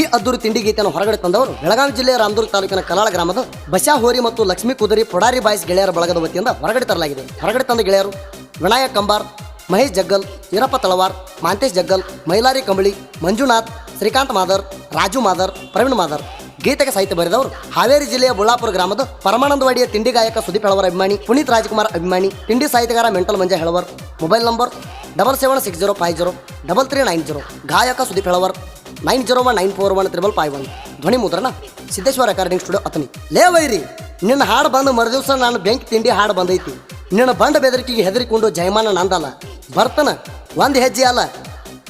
ಈ ಅದ್ದೂರಿ ತಿಂಡಿ ಗೀತೆಯನ್ನು ಹೊರಗಡೆ ತಂದವರು ಬೆಳಗಾವಿ ಜಿಲ್ಲೆಯ ರಾಮದುರ್ಗ ತಾಲೂಕಿನ ಕಲಾಳ ಗ್ರಾಮದ ಬಸಾ ಹೋರಿ ಮತ್ತು ಲಕ್ಷ್ಮೀ ಕುದರಿ ಪೊಡಾರಿ ಬಾಯ್ಸ್ ಗೆಳೆಯರ ಬಳಗದ ವತಿಯಿಂದ ಹೊರಗಡೆ ತರಲಾಗಿದೆ. ಹೊರಗಡೆ ತಂದ ಗೆಳೆಯರು ವಿನಾಯಕ್ ಕಂಬಾರ್, ಮಹೇಶ್ ಜಗ್ಗಲ್, ಈರಪ್ಪ ತಳವಾರ್, ಮಾಂತೇಶ್ ಜಗ್ಗಲ್, ಮೈಲಾರಿ ಕಂಬಳಿ, ಮಂಜುನಾಥ್, ಶ್ರೀಕಾಂತ್ ಮಾದರ್, ರಾಜು ಮಾದರ್, ಪ್ರವೀಣ್ ಮಾದರ್. ಗೀತೆಗೆ ಸಾಹಿತ್ಯ ಬರೆದವರು ಹಾವೇರಿ ಜಿಲ್ಲೆಯ ಬುಳ್ಳಾಪುರ ಗ್ರಾಮದ ಪರಮಾನಂದವಾಡಿಯ ತಿಂಡಿ ಗಾಯಕ ಸುದೀಪ್ ಹೆಳವರ್ ಅಭಿಮಾನಿ, ಪುನೀತ್ ರಾಜ್ಕುಮಾರ್ ಅಭಿಮಾನಿ, ತಿಂಡಿ ಸಾಹಿತ್ಯಗಾರ mental Manja Helavar, mobile number double seven six zero five zero double three nine zero. ಗಾಯಕ Sudeep Helavar nine zero one nine four one triple five one. ಧ್ವನಿ ಮುದ್ರಣ, ಸಿದ್ದೇಶ್ವರ ರೆಕಾರ್ಡಿಂಗ್ ಸ್ಟುಡಿಯೋ ಅತನಿ ಲೇ ವೈರಿ, ನಿನ್ನ ಹಾಡು ಬಂದು ಮರುದಿವಸ ನಾನು ಬೆಂಕಿ ತಿಂಡಿ ಹಾಡು ಬಂದೈತಿ. ನಿನ್ನ ಬಂಡ ಬೆದರಿಕೆಗೆ ಹೆದರಿಕೊಂಡು ಜಯಮಾನ ನಂದಲ್ಲ. ಬರ್ತಾನ, ಒಂದು ಹೆಜ್ಜೆ ಅಲ್ಲ,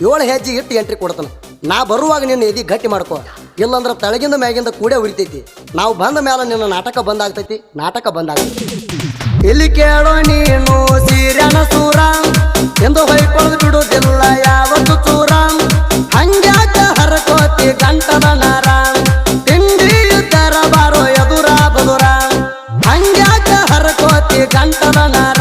ಏಳು ಹೆಜ್ಜೆ ಇಟ್ಟು ಎಂಟ್ರಿ ಕೊಡ್ತಾನೆ. ನಾ ಬರುವಾಗ ನಿನ್ನ ಎದಿ ಗಟ್ಟಿ ಮಾಡ್ಕೋ. ಇಲ್ಲಂದ್ರೆ ತಳಗಿಂದ ಮ್ಯಾಗಿಂದ ಕೂಡೇ ಉಳಿತೈತಿ ನಾವು ಬಂದ ಮೇಲೆ ನಿನ್ನ ನಾಟಕ ಬಂದ್ ಆಗ್ತೈತಿ, ನಾಟಕ ಬಂದಾಗ್ತೈತಿ ಇಲ್ಲಿ ಕೇಳೋ ನೀನು ಸೂರ ಎಂದು ಹೊಯ್ಕೊಳ್ಳೋದು ಹಂಗ್ಯಾಕ ಹರಕೋತಿ ಗಂಟದ ನರ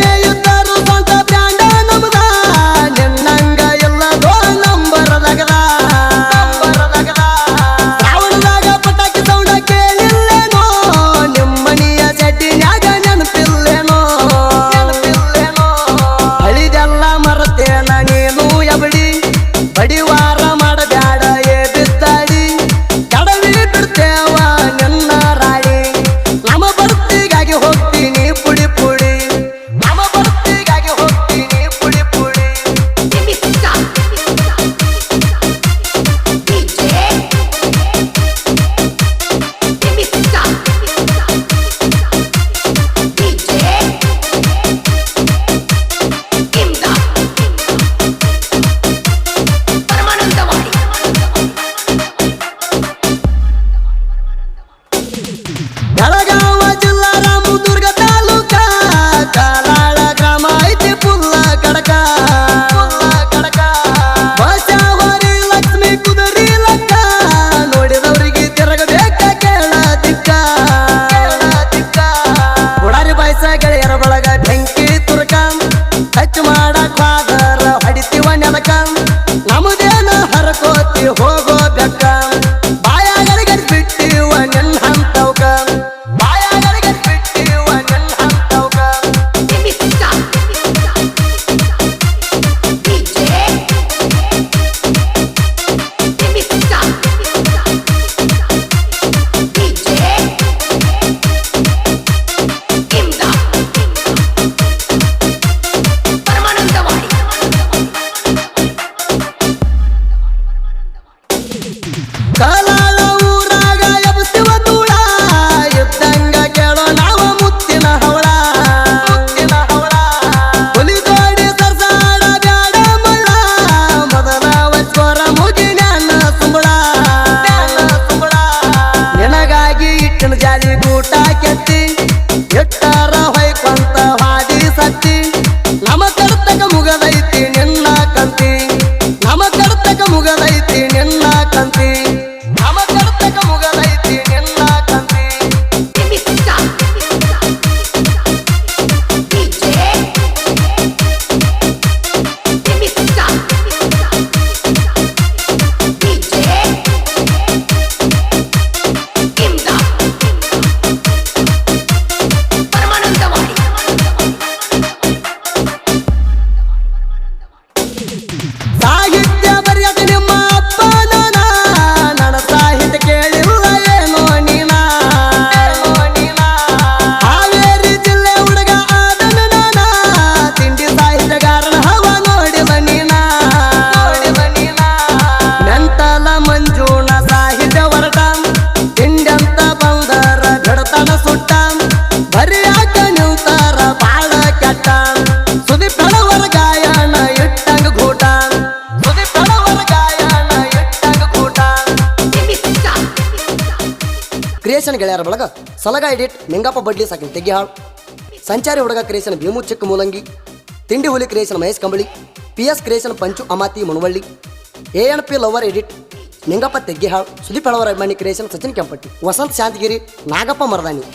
ಕೂಟ ಕೆತ್ತಿ ಕ್ರಿಯೇಷನ್ ಗೆಳೆಯರ ಬಳಗ ಸಲಗ ಎಡಿಟ್ ಮಿಂಗಪ್ಪ ಬಡ್ಲಿ ಸಾಕಿನ ತೆಗ್ಗಿಹಾಳ್, ಸಂಚಾರಿ ಹುಡುಗ ಕ್ರಿಯೇಷನ್ ಭೀಮು ಚಿಕ್ಕ ಮೂಲಂಗಿ, ತಿಂಡಿ Huli creation Mahesh Kambali P S creation Panchu Amati Munavalli, A N P lover edit Ningappa Teggihal, Sudeep Halavara ಅಭಿಮಾನಿ ಕ್ರಿಯೇಷನ್ ಸಚಿನ್ ಕೆಂಪಟ್ಟಿ, ವಸಂತ್ ಶಾಂತಗಿರಿ, ನಾಗಪ್ಪ ಮರದಾನಿ.